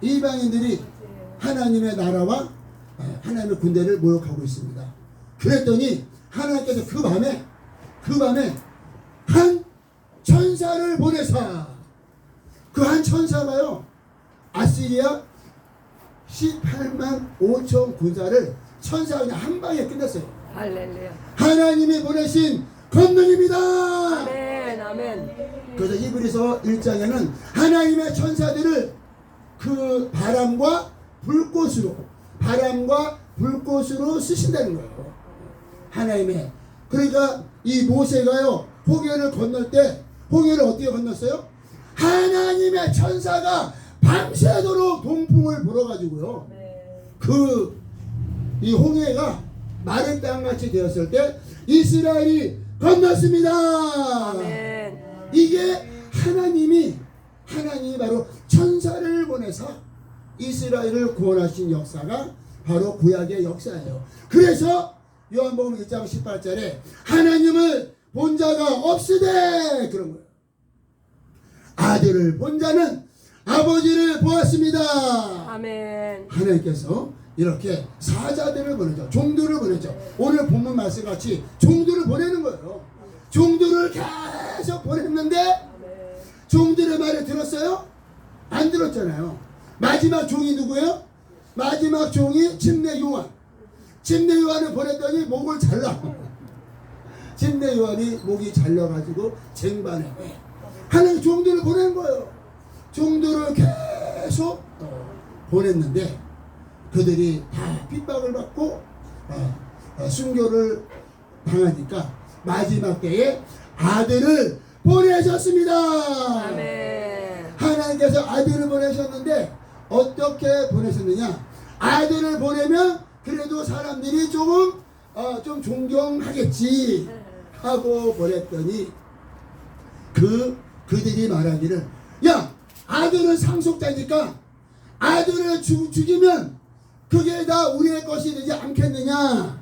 이방인들이 하나님의 나라와 어, 하나님의 군대를 모욕하고 있습니다. 그랬더니 하나님께서 그 밤에 그 밤에 한 천사를 보내사 그 한 천사가요 아시리아 18만 5천 군사를 천사가 그냥 한 방에 끝냈어요. 할렐루야. 하나님이 보내신 권능입니다. 아멘, 아멘. 그래서 히브리서 1장에는 하나님의 천사들을 그 바람과 불꽃으로 바람과 불꽃으로 쓰신다는 거예요. 하나님의 그러니까 이 모세가요 홍해를 건널 때 홍해를 어떻게 건넜어요? 하나님의 천사가 밤새도록 동풍을 불어가지고요 그 이 홍해가 마른 땅같이 되었을 때 이스라엘이 건넜습니다. 아멘. 이스라엘을 구원하신 역사가 바로 구약의 역사예요. 그래서 요한복음 1장 18절에 하나님을 본 자가 없으되 그런 거예요. 아들을 본 자는 아버지를 보았습니다. 아멘. 하나님께서 이렇게 사자들을 보내죠. 종들을 보내죠. 오늘 본문 말씀 같이 종들을 보내는 거예요. 종들을 계속 보냈는데 종들의 말을 들었어요? 안 들었잖아요. 마지막 종이 누구예요? 마지막 종이 침례 요한. 침례 요한을 보냈더니 목을 잘라. 침례 요한이 목이 잘려가지고 쟁반에 하나님 종들을 보낸 거예요. 종들을 계속 어, 보냈는데 그들이 다 핍박을 받고 어, 어, 순교를 당하니까 마지막 때에 아들을 보내셨습니다. 아멘. 하나님께서 아들을 보내셨는데 어떻게 보내셨느냐? 아들을 보내면 그래도 사람들이 조금 어, 좀 존경하겠지 하고 보냈더니 그 그들이 말하기를 야 아들은 상속자니까 아들을 죽, 죽이면 그게 다 우리의 것이 되지 않겠느냐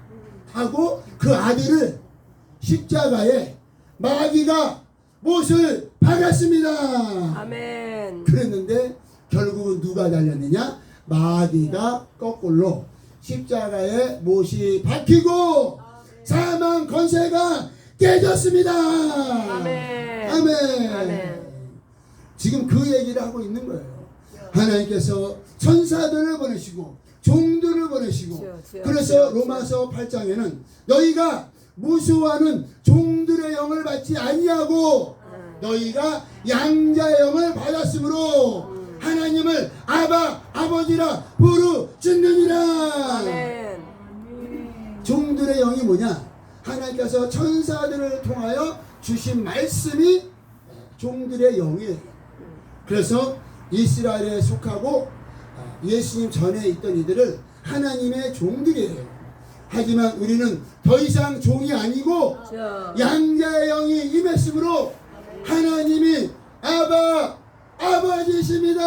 하고 그 아들을 십자가에 마귀가 못을 박았습니다. 아멘. 그랬는데 결국은 누가 달렸느냐? 마귀가 거꾸로 십자가에 못이 박히고 사망 권세가 깨졌습니다. 아멘. 아멘. 아멘. 지금 그 얘기를 하고 있는 거예요. 하나님께서 천사들을 보내시고 종들을 보내시고 그래서 로마서 8장에는 너희가 무수하는 종들의 영을 받지 아니하고 너희가 양자의 영을 받았으므로 하나님을 아바 아버지라 부르짖느니라. 아멘. 종들의 영이 뭐냐? 하나님께서 천사들을 통하여 주신 말씀이 종들의 영이에요. 그래서 이스라엘에 속하고 예수님 전에 있던 이들을 하나님의 종들이에요. 하지만 우리는 더 이상 종이 아니고 저 양자의 영이 임했으므로 하나님이 아바 아버지십니다.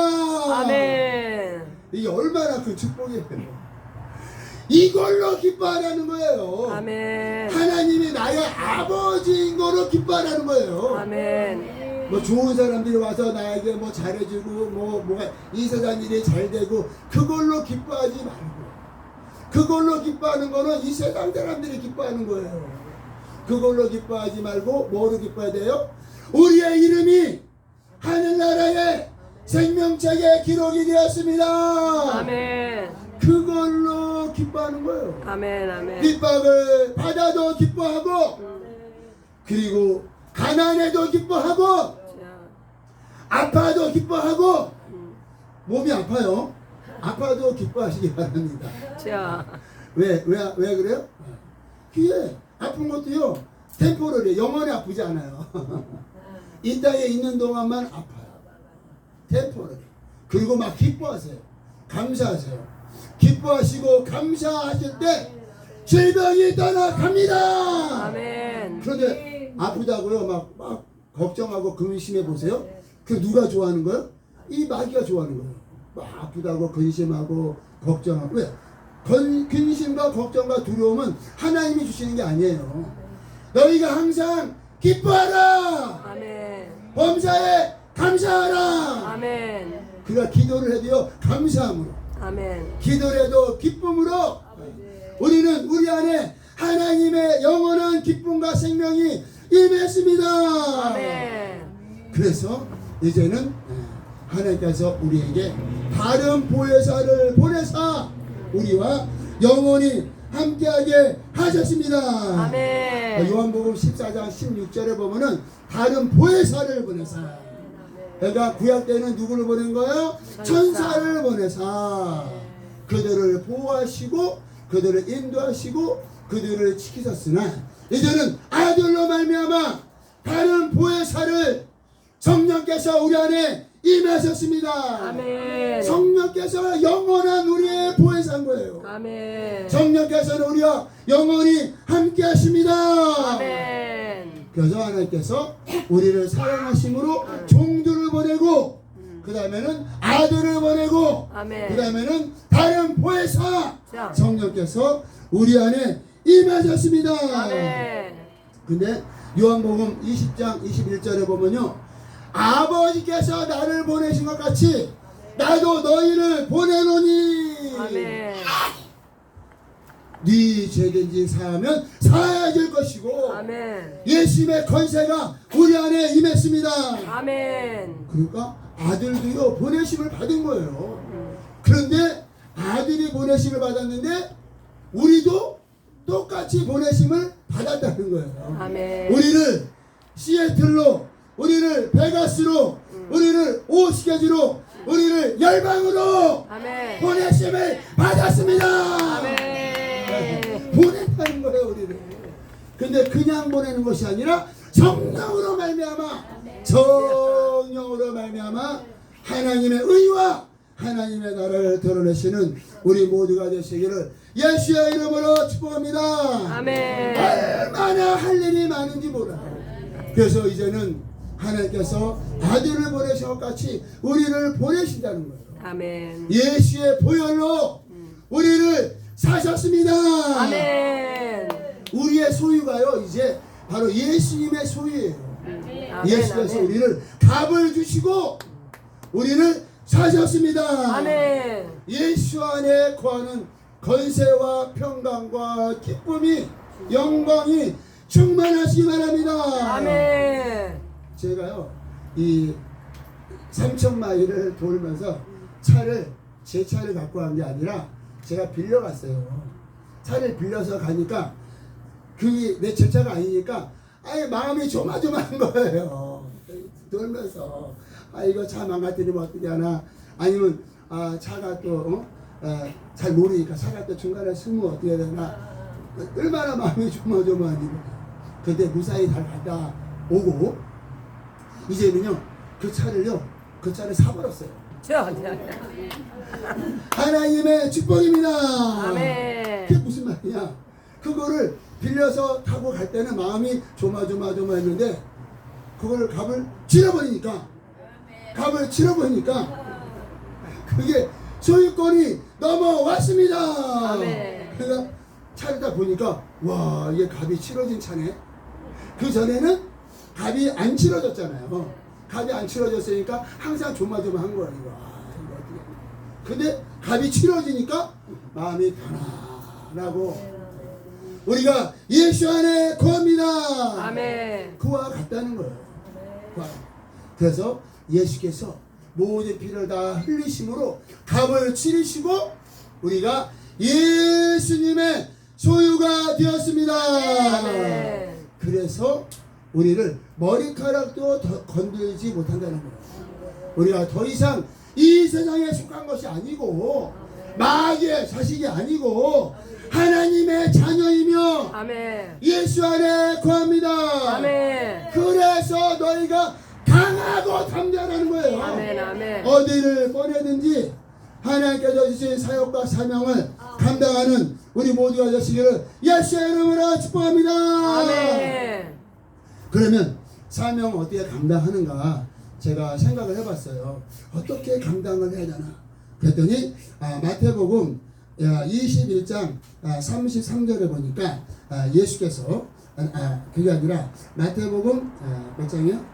아멘. 이게 얼마나 큰 축복이에요. 이걸로 기뻐하라는 거예요. 아멘. 하나님이 나의 아버지인 거로 기뻐하라는 거예요. 아멘. 뭐 좋은 사람들이 와서 나에게 뭐 잘해주고 뭐 뭐가 이 세상 일이 잘 되고 그걸로 기뻐하지 말고 그걸로 기뻐하는 거는 이 세상 사람들이 기뻐하는 거예요. 그걸로 기뻐하지 말고 뭐로 기뻐해야 돼요? 우리의 이름이 하늘나라의 생명책에 기록이 되었습니다. 아멘. 그걸로 기뻐하는 거예요. 아멘. 아멘. 핍박을 받아도 기뻐하고 그리고 가난해도 기뻐하고 자, 아파도 기뻐하고 몸이 아파요. 아파도 기뻐하시기 바랍니다. 자, 왜, 왜, 왜 그래요? 귀에 아픈 것도요, 템포럴이 영원히 아프지 않아요. 이 땅에 있는 동안만 아파요. 템포럴이. 그리고 막 기뻐하세요. 감사하세요. 기뻐하시고 감사하실 때 질병이 떠나갑니다. 아멘. 그런데 아프다고요? 막, 막 걱정하고 근심해 보세요. 그 누가 좋아하는 거예요? 이 마귀가 좋아하는 거예요. 막 아프다고 근심하고 걱정하고 왜? 건, 근심과 걱정과 두려움은 하나님이 주시는 게 아니에요. 너희가 항상 기뻐하라. 아멘. 범사에 감사하라. 아멘. 그가 기도를 해도요 감사함으로 아멘. 기도를 해도 기쁨으로 우리는 우리 안에 하나님의 영원한 기쁨과 생명이 임했습니다. 아멘. 그래서 이제는 예, 하나님께서 우리에게 다른 보혜사를 보내사 우리와 영원히 함께하게 하셨습니다. 아멘. 요한복음 14장 16절에 보면은 다른 보혜사를 보내사 그러니까 구약 때는 누구를 보낸 거예요? 천사를 보내사 그들을 보호하시고 그들을 인도하시고 그들을 지키셨으나 이제는 아들로 말미암아 다른 보혜사를 성령께서 우리 안에 임하셨습니다. 아멘. 성령께서 영원한 우리의 보혜사인 거예요. 아멘. 성령께서는 우리와 영원히 함께 하십니다. 아멘. 그래서 하나님께서 우리를 사랑하심으로 종들을 보내고 그 다음에는 아들을 보내고 아멘. 그 다음에는 다른 보혜사 자. 성령께서 우리 안에 임하셨습니다. 아멘. 근데 요한복음 20장 21절에 보면요 아버지께서 나를 보내신 것 같이 나도 너희를 보내노니 아멘. 네 죄든지 사하면 사해질 것이고 아멘. 예수님의 권세가 우리 안에 임했습니다. 아멘. 그러니까 아들도요 보내심을 받은 거예요. 그런데 아들이 보내심을 받았는데 우리도 똑같이 보내심을 받았다는 거예요. 아멘. 우리를 시애틀로, 우리를 베가스로, 우리를 오스케지로, 우리를 열방으로 아멘. 보내심을 받았습니다. 아멘. 보냈다는 거예요 우리를. 근데 그냥 보내는 것이 아니라 성령으로 말미암아 성령으로 말미암아 하나님의 의와 하나님의 나라를 드러내시는 우리 모두가 되시기를 예수의 이름으로 축복합니다. 아멘. 얼마나 할 일이 많은지 몰라요. 그래서 이제는 하나님께서 아들을 보내신 것 같이 우리를 보내신다는 거예요. 아멘. 예수의 보혈로 우리를 사셨습니다. 아멘. 우리의 소유가요 이제 바로 예수님의 소유예요. 아멘. 예수께서 아멘. 우리를 값을 주시고 우리를 사셨습니다. 아멘. 예수 안에 거하는 건세와 평강과 기쁨이 영광이 충만하시기 바랍니다. 아멘. 제가요 이 삼천 마일을 돌면서 차를 제 차를 갖고 간 게 아니라 제가 빌려갔어요. 차를 빌려서 가니까 그게 내 제 차가 아니니까 아예 마음이 조마조마한 거예요. 돌면서 아 이거 차 망가뜨리면 어떻게 하나 아니면 아 차가 또 어? 아, 잘 모르니까 차가 또 중간에 숨으면 어떻게 되나 얼마나 마음이 조마조마하니 근데 무사히 잘 갔다 오고 이제는요 그 차를요 그 차를 사버렸어요. 저, 저, 저. 하나님의 축복입니다. 아멘. 그게 무슨 말이야? 그거를 빌려서 타고 갈 때는 마음이 조마조마조마했는데 그걸 값을 치러버리니까 값을 치러버리니까 그게 소유권이 넘어왔습니다. 아멘. 그러니까 차를 딱 보니까 와 이게 값이 치러진 차네. 그 전에는 값이 안 치러졌잖아요. 값이 안 치러졌으니까 항상 조마조마한 거야 이거. 아, 이거 어떻게. 근데 값이 치러지니까 마음이 편안하고 우리가 예수 안에 거합니다. 아멘. 그와 같다는 거예요. 그와. 그래서 예수께서 모든 피를 다 흘리심으로 값을 치르시고 우리가 예수님의 소유가 되었습니다. 아멘. 그래서 우리를 머리카락도 더 건들지 못한다는 거예요. 우리가 더 이상 이 세상에 속한 것이 아니고 마귀의 자식이 아니고 하나님의 자녀이며 아멘. 예수 안에 거합니다. 아멘. 그래서 너희가 강하고 담대하는 거예요. 아멘. 아멘. 어디를 보내든지 하나님께서 주신 사역과 사명을 감당하는 우리 모두가 되시기를 예수의 이름으로 축복합니다. 아멘. 그러면 사명 어떻게 감당하는가 제가 생각을 해봤어요. 어떻게 감당을 해야 되나? 그랬더니 아, 마태복음 야, 21장 아, 33절에 보니까 아, 예수께서 아, 아, 그게 아니라 마태복음 아, 몇 장이요?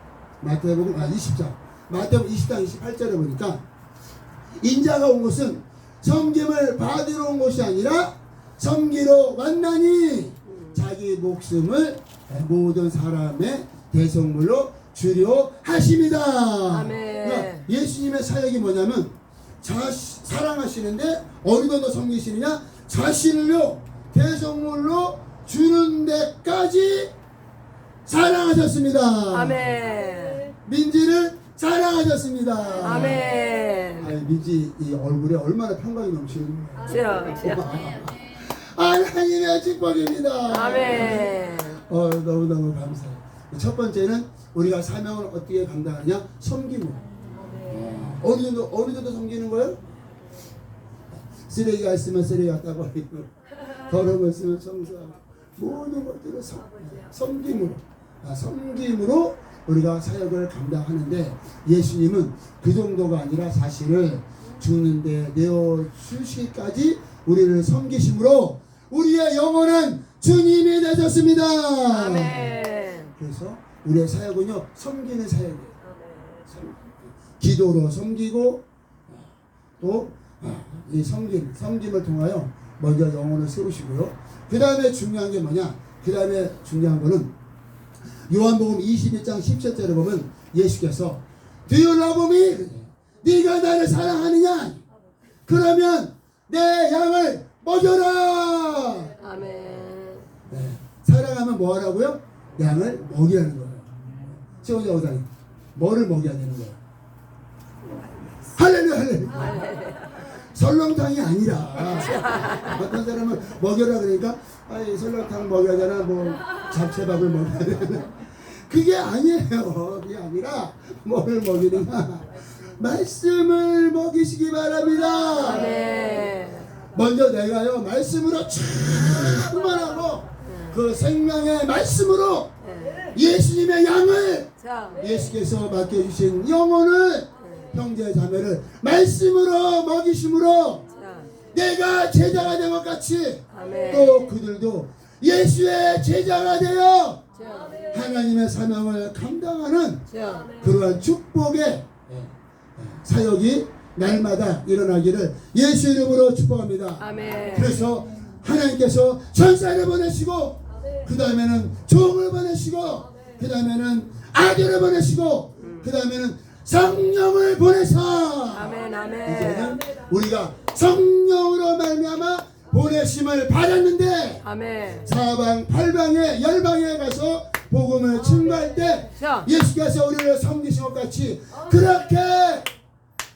마태복음 아 20장 마태복음 20장 28절에 보니까 인자가 온 것은 섬김을 받으러 온 것이 아니라 섬기러 왔나니 자기 목숨을 모든 사람의 대성물로 주려 하십니다. 아멘. 그러니까 예수님의 사역이 뭐냐면 자, 사랑하시는데 어디도 섬기시느냐 자신을요 대성물로 주는 데까지 사랑하셨습니다. 아멘. 민지를 사랑하셨습니다. 아멘. 아니, 민지 이 얼굴에 얼마나 평강이 넘치는. 저, 저. 하나님의 축복입니다. 아멘. 어, 너무너무 감사해요. 첫 번째는 우리가 사명을 어떻게 감당하느냐? 섬김으로. 어, 어느 정도, 어느 정도 섬기는 거예요? 쓰레기가 있으면 쓰레기 갖다 버리고, 더러운 거 있으면 청소하고, 모든 것들을 섬, 섬김으로. 아, 섬김으로 우리가 사역을 감당하는데, 예수님은 그 정도가 아니라 사실을 죽는데 내어 주시기까지 우리를 섬기심으로 우리의 영혼은 주님이 되셨습니다. 아멘. 그래서 우리의 사역은요 섬기는 사역이에요. 섬- 기도로 섬기고 또이 섬김 섬김을 통하여 먼저 영혼을 세우시고요. 그 다음에 중요한 게 뭐냐? 그 다음에 중요한 거는 요한복음 22장 17절에 보면 예수께서 Do you love me? 네가 나를 사랑하느냐? 그러면 내 양을 먹여라. 아멘. 네. 사랑하면 뭐 하라고요? 양을 먹이라는 거예요. 최원자 오사님, 뭐를 먹여야 되는 거예요? 할렐루야, 할렐루야. 설렁탕이 아니라 어떤 사람은 먹여라 그러니까 아이 설렁탕 먹여야 되나 뭐 잡채밥을 먹여야 되나 그게 아니에요. 그게 아니라 뭐를 먹이느냐 말씀을 먹이시기 바랍니다. 아멘. 먼저 내가요 말씀으로 충만하고 그 생명의 말씀으로 예수님의 양을 자, 예수께서 맡겨주신 영혼을 형제 자매를 말씀으로 먹이심으로 자, 내가 제자가 된 것 같이 아멘. 또 그들도 예수의 제자가 되어 자, 하나님의 사명을 감당하는 자, 그러한 축복의 사역이 날마다 일어나기를 예수 이름으로 축복합니다. 아멘. 그래서 하나님께서 천사를 보내시고 그 다음에는 종을 보내시고 그 다음에는 아들을 보내시고 그 다음에는 성령을 보내서 아멘. 이제는 아멘. 우리가 성령으로 말미암아 보내심을 받았는데 아멘. 사방 팔방에 열방에 가서 복음을 증거할 때 자, 예수께서 우리를 섬기신 것 같이 그렇게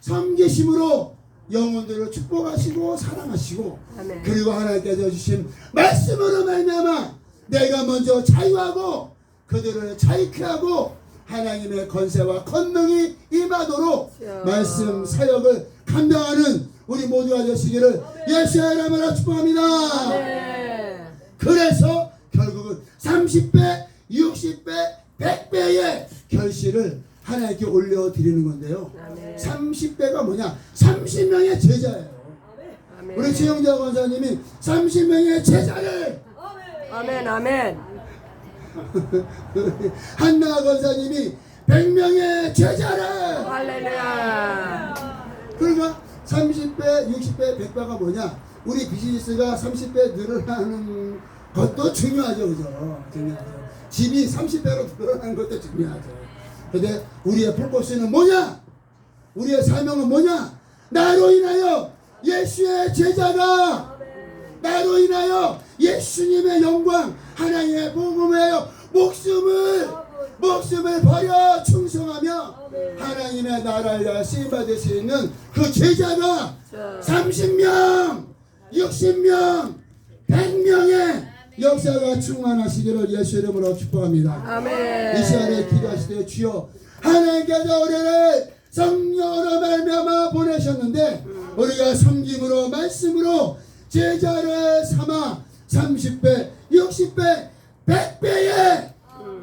섬기심으로 영혼들을 축복하시고 사랑하시고 아멘. 그리고 하나님께서 주신 말씀으로 말미암아 내가 먼저 자유하고 그들을 자유케 하고 하나님의 건세와 권능이 임하도록 자. 말씀 사역을 감당하는 우리 모두가 되시기를 예수의 이름으로 축복합니다. 아멘. 그래서 결국은 30배, 60배, 100배의 결실을 하나님께 올려드리는 건데요. 아멘. 30배가 뭐냐? 30명의 제자예요. 아멘. 우리 최영자 권사님이 30명의 제자를 아멘. 아멘. 한나 권사님이 100명의 제자를 할렐루야. 그러니까 30배, 60배, 100배가 뭐냐? 우리 비즈니스가 30배 늘어나는 것도 중요하죠, 그죠? 중요하죠. 집이 30배로 늘어나는 것도 중요하죠. 근데 우리의 포커스는 뭐냐? 우리의 사명은 뭐냐? 나로 인하여 예수의 제자가 나로 인하여 예수님의 영광 하나님의 복음에 목숨을 목숨을 버려 충성하며 하나님의 나라를 위하여 쓰임 받을 수 있는 그 제자가 자, 30명 60명 100명의 역사가 충만하시기를 예수 이름으로 축복합니다 아멘. 이 시간에 기도하실 때 주여 하나님께서 우리를 성령으로 말미암아 보내셨는데 우리가 섬김으로 말씀으로 제자를 삼아 30배 60배 100배의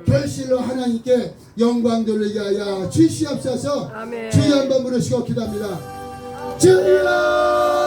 결실로 하나님께 영광 돌리게 하여 주시옵소서. 주여 한번 부르시고 기도합니다. 주여